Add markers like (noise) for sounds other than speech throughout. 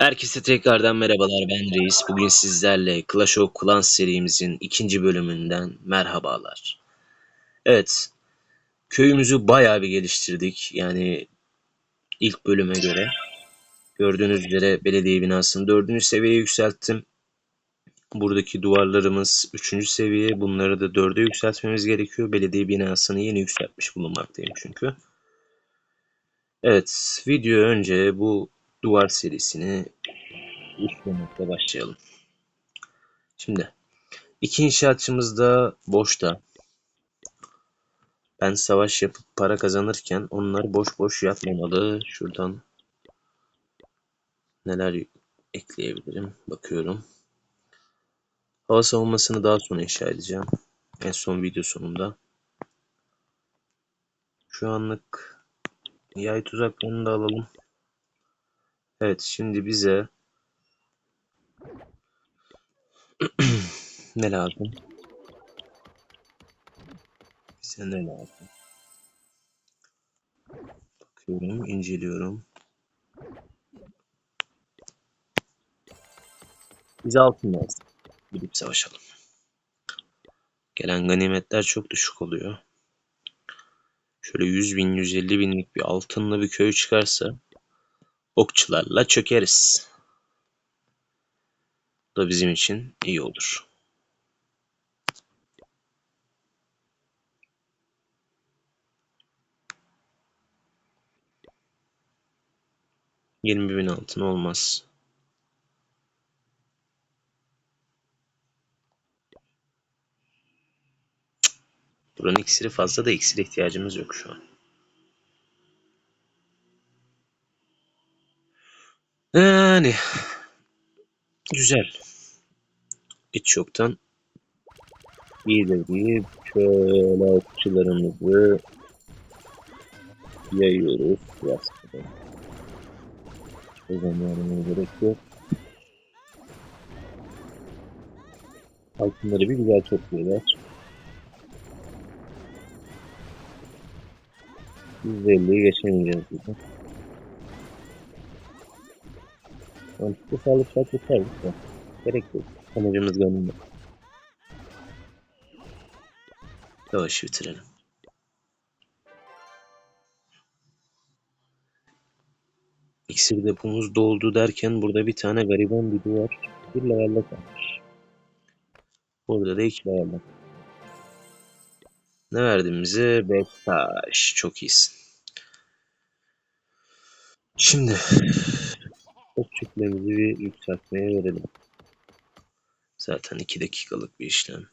Herkese tekrardan merhabalar ben Reis. Bugün sizlerle Clash of Clans serimizin ikinci bölümünden merhabalar. Evet, köyümüzü bayağı bir geliştirdik. Yani ilk bölüme göre. Gördüğünüz üzere belediye binasını dördüncü seviyeye yükselttim. Buradaki duvarlarımız üçüncü seviye. Bunları da dörde yükseltmemiz gerekiyor. Belediye binasını yeni yükseltmiş bulunmaktayım çünkü. Evet, video önce bu duvar serisini işlemekle başlayalım. Şimdi iki inşaatçımız da boşta. Ben savaş yapıp para kazanırken onlar boş boş yatmamalı. Şuradan neler ekleyebilirim bakıyorum. Hava savunmasını daha sonra inşa edeceğim. En son video sonunda. Şu anlık yay tuzaklarını da alalım. Evet şimdi bize (clears throat) ne lazım? Bize ne lazım? Bakıyorum, inceliyorum. Bize altın lazım. Gidip savaşalım. Gelen ganimetler çok düşük oluyor. Şöyle 100 bin, 150 binlik bir altınlı bir köy çıkarsa okçularla çökeriz. Bu da bizim için iyi olur. Yirmi bin altın olmaz. Buranın iksiri fazla da iksir ihtiyacımız yok şu an. Yani güzel. Hiç yoktan iyidir deyip şöyle okçularımızı yayıyoruz. Rastgele. O zamanına gerek yok. Altınları bir güzel topluyorlar. 150'yi geçemeyeceğiz burada. Mantıklı sağlıklar tutarız da. Gerek yok. Amacımız gönlünde. Savaşı bitirelim. İksir depomuz doldu derken burada bir tane gariban bir duvar bir levelde kalmış. Burada da iki levelde. Ne verdin bize? Bektaş. Çok iyisin. Şimdi ok çiftlerimizi bir yükseltmeye verelim. Zaten iki dakikalık bir işlem.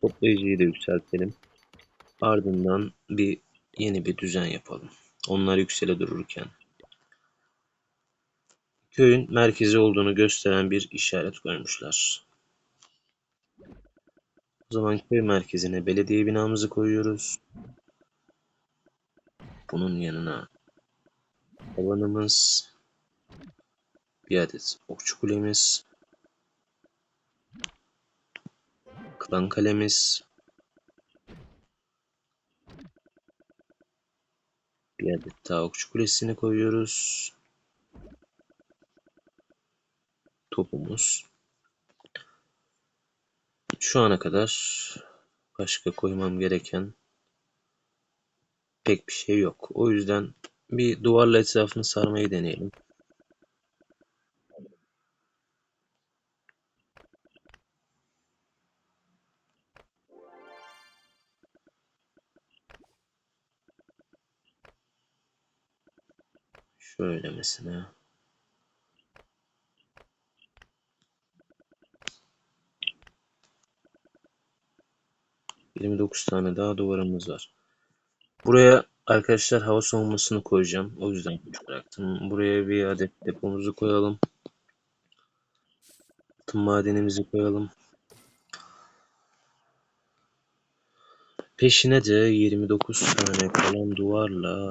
Toplayıcıyı da yükseltelim. Ardından bir yeni bir düzen yapalım. Onlar yüksele dururken. Köyün merkezi olduğunu gösteren bir işaret koymuşlar. O zaman köy merkezine belediye binamızı koyuyoruz. Bunun yanına havanımız, bir adet okçu kulemiz, klan kalemiz, bir adet daha okçu kulesini koyuyoruz. Topumuz. Şu ana kadar başka koymam gereken pek bir şey yok. O yüzden bir duvarla etrafını sarmayı deneyelim. Şöyle mesela. Yirmi dokuz tane daha duvarımız var. Buraya arkadaşlar hava savunmasını koyacağım. O yüzden küçük bıraktım. Buraya bir adet depomuzu koyalım. Altın madenimizi koyalım. Peşine de 29 tane kalan duvarla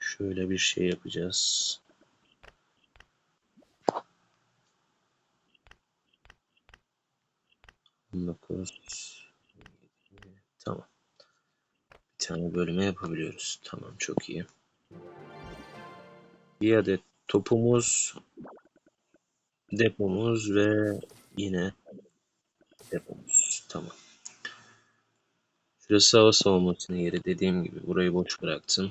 şöyle bir şey yapacağız. Dokuz. Tamam. Tane bölüme yapabiliyoruz. Tamam çok iyi. Bir adet topumuz, depomuz ve yine depomuz. Tamam. Şurası hava savunmasının yeri. Dediğim gibi burayı boş bıraktım.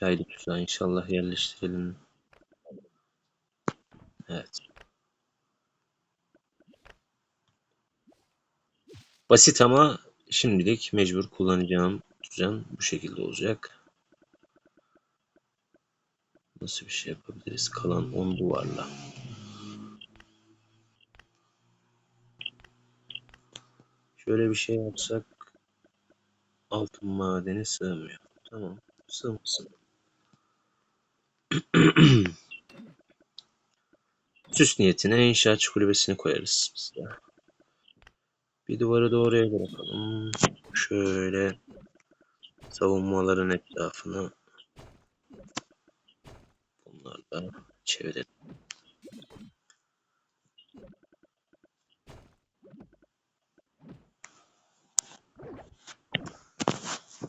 Yaylı tuzağı inşallah yerleştirelim. Evet. Basit ama şimdilik mecbur kullanacağım düzen bu şekilde olacak. Nasıl bir şey yapabiliriz? Kalan 10 duvarla. Şöyle bir şey yapsak altın madeni sığmıyor. Tamam. Sığmasın. (clears throat) Süs niyetine inşaatçı kulübesini koyarız biz de. Bir duvarı da oraya bırakalım. Şöyle savunmaların etrafını bunlarla çevirelim.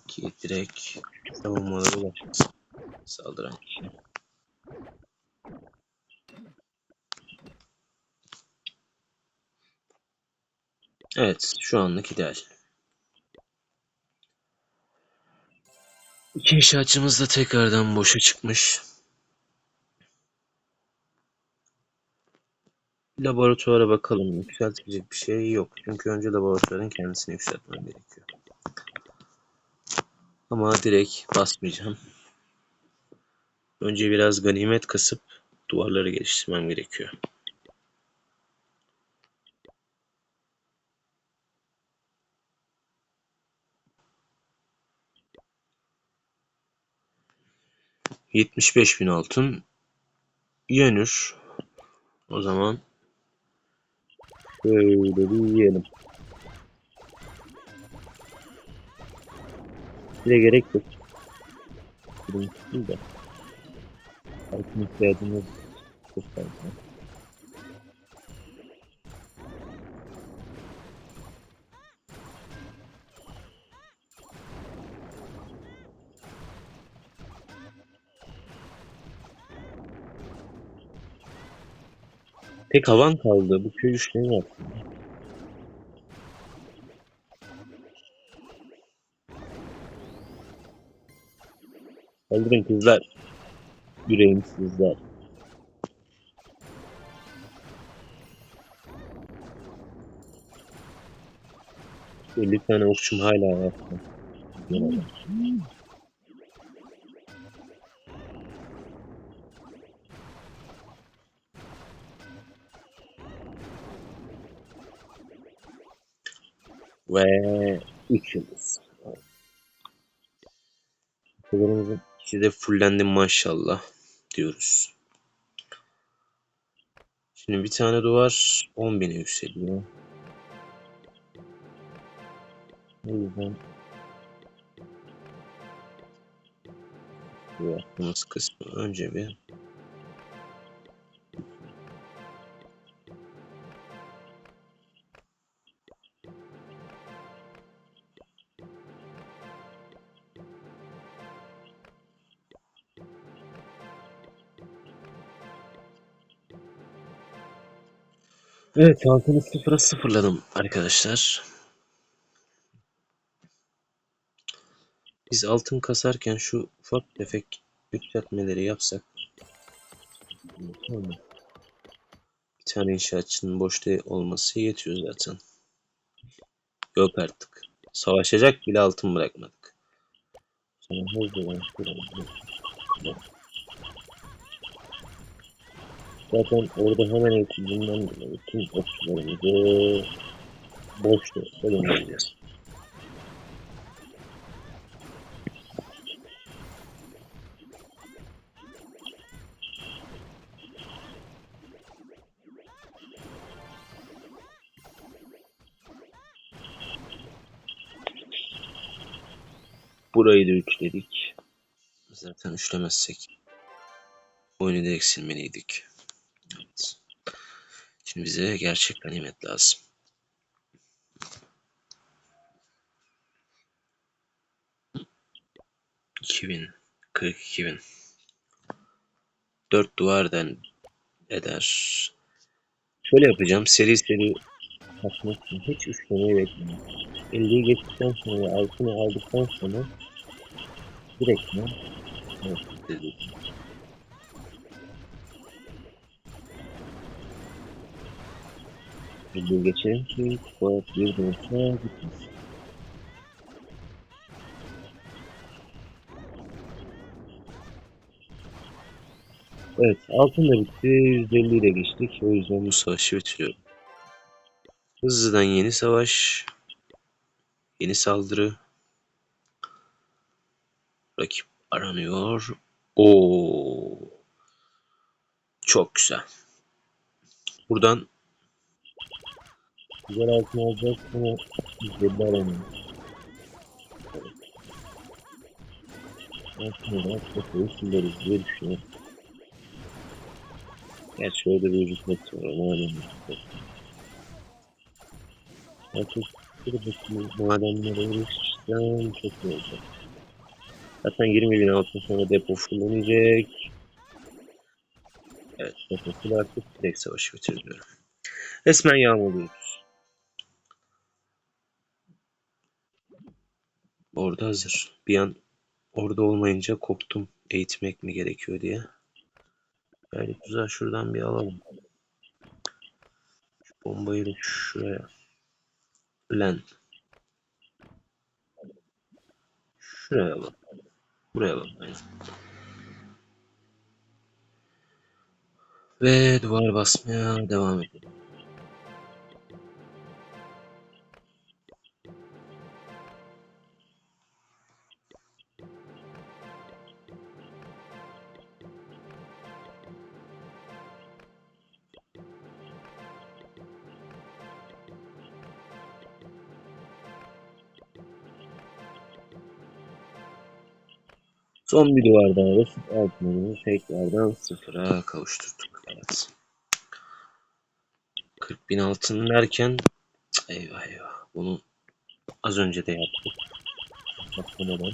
Ki direkt savunmalara ulaşmasın saldıran kişi. Evet, şu anlık ideal. İki inşaatçımız da tekrardan boşa çıkmış. Laboratuvara bakalım. Yükseltilecek bir şey yok. Çünkü önce laboratuvarın kendisini yükseltmem gerekiyor. Ama direkt basmayacağım. Önce biraz ganimet kasıp duvarları geliştirmem gerekiyor. Yetmiş beş bin altın yenir. O zaman şöyle bir yiyelim. Bir de gerek yok. Birinci de. Altın ihtiyacımız çok fazla. Tek havan kaldı. Bu köy işlerini yaptım. Kaldırın kızlar. Yüreğimsizler. Elli tane okçum hala ayakta. Ve 3 yıldız. Kafalarımızın ikisi de fullendi maşallah diyoruz. Şimdi bir tane duvar 10.000'e yükseliyor. O yüzden bu yaptığımız kısmı önce bir Evet altını sıfıra sıfırladım arkadaşlar. Biz altın kasarken şu ufak tefek yükseltmeleri yapsak. Bir tane inşaatçının boşta olması yetiyor zaten. Yok artık. Savaşacak bile altın bırakmadık. Sana hızlıdan şuradan. Zaten orada hemen etkilediğinden dolayı tüm okçularımızı boşta göndereceğiz. Burayı da üçledik. Zaten üçlemezsek oyunu da eksilmeliydik. Şimdi bize gerçek ganimet lazım. 2000. 42 bin. 4 duvardan eder. Şöyle yapacağım. Seri seri atmak için hiç üçlemeyi beklemiyorum. 50'yi geçtikten sonra altını aldıktan sonra direkt mi? Evet, dedik. Bildiği geçelim ki bu bir dönüşe gitmesin. Evet altın da bitti. %50'yi de geçtik. O yüzden bu savaşı bitiriyorum. Hızlıdan yeni savaş. Yeni saldırı. Rakip aranıyor. Oo. Çok güzel. Buradan güzel altın alacağız ama %50 aramıyor. Altın olarak kafayı sileriz diye düşünüyorum. Gerçi orada bir rütbet var ama önemli. Artık buradaki madenlere uğraşırsam çok iyi olacak. Zaten 20 bin altın sonra depo fullenecek. Evet depo full artık direkt savaşı bitiriyorum. Resmen yağmalıyoruz. Orada hazır. Bir an orada olmayınca koptum. Eğitmek mi gerekiyor diye. Yani güzel şuradan bir alalım. Şu bombayı da şuraya. Lan. Şuraya bak. Buraya bak. Aynen. Ve duvar basmaya devam edelim. Son bir duvar daha basıp altınımızı tekrardan sıfıra kavuşturduk. Evet. 40 bin altın derken eyvah eyvah. Bunu az önce de yaptık. Baklamadan.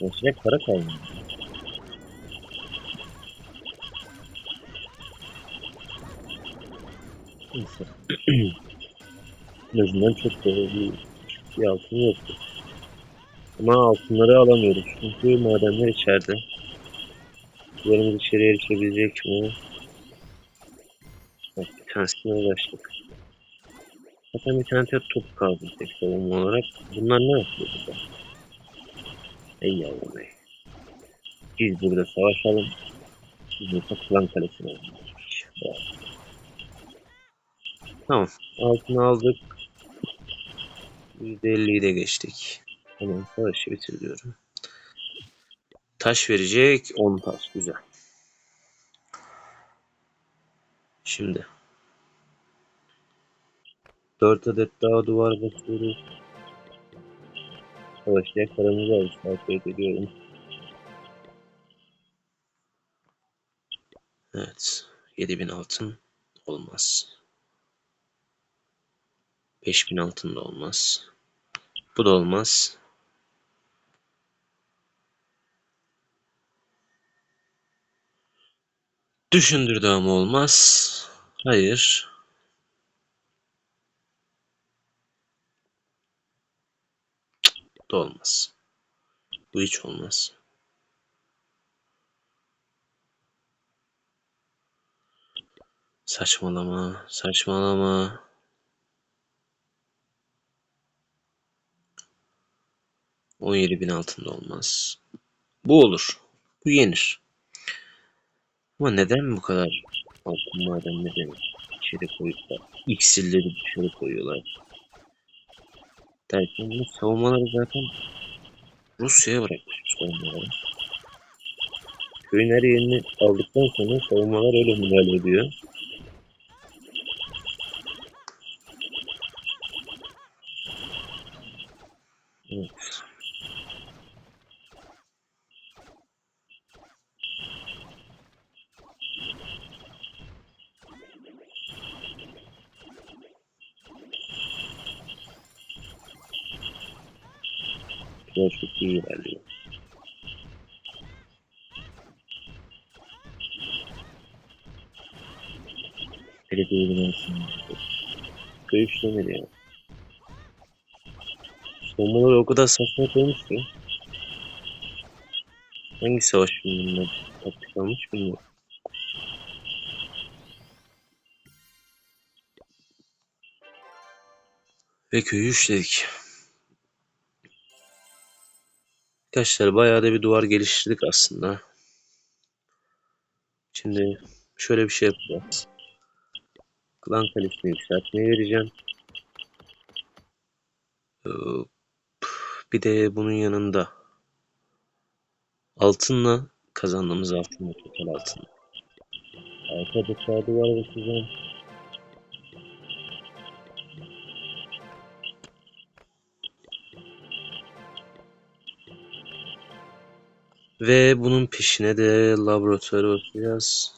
Boşuna para kalmadı. Neyse. (clears throat) en azından çok da bir, bir altın yoktu. Ama altınları alamıyoruz çünkü madenler içeride. Sularımız içeriye erişebilecek mi? Bak bir tanesine ulaştık. Zaten bir tane top kaldı tek savunma olarak. Bunlar ne yapıyor burada? Ey yavrum ey. Biz burada savaşalım. Biz burada klan kalesine. Tamam. Altını aldık. %50'yi de geçtik. Hemen savaşı bitiriyorum. Taş verecek. 10 taş. Güzel. Şimdi. 4 adet daha duvar basıyoruz. Savaşmaya paramız var. Takip ediyorum. Evet. 7000 altın olmaz. 5000 altın da olmaz. Bu da olmaz. Düşündürdü ama olmaz. Hayır. Cık, da olmaz. Bu hiç olmaz. Saçmalama, saçmalama. On yedi bin altında olmaz. Bu olur. Bu yenir. Ama neden bu kadar altın madenleri içeri koyup da dışarı koyuyorlar? Derken bunu savunmaları zaten Rusya'ya bırakmış savunmaları. Köyün her yerini aldıktan sonra savunmalar öyle müdahale ediyor. Evet. İşler çok iyi ilerliyor. Olsun. Köy işlemedi ya. Savunmaları o kadar saçma koymuş ki. Hangi savaş filminde taktik almış bilmiyorum. Ve köyü işledik. Arkadaşlar bayağı da bir duvar geliştirdik aslında. Şimdi şöyle bir şey yapacağız. Klan kalesini yükseltmeye vereceğim. Bir de bunun yanında altınla kazandığımız altınla total altın. Arka bıçağı duvar basacağım. Ve bunun peşine de laboratuvarı basacağız.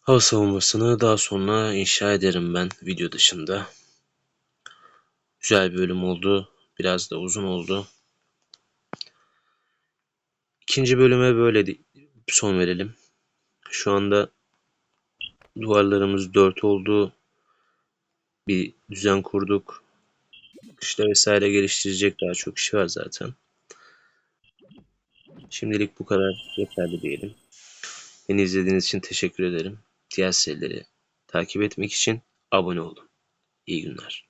Hava savunmasını daha sonra inşa ederim ben video dışında. Güzel bir bölüm oldu. Biraz da uzun oldu. İkinci bölüme böyle son verelim. Şu anda duvarlarımız 4 oldu. Bir düzen kurduk. İşte vesaire geliştirecek daha çok iş var zaten. Şimdilik bu kadar yeterli diyelim. Beni izlediğiniz için teşekkür ederim. Diğer serileri takip etmek için abone olun. İyi günler.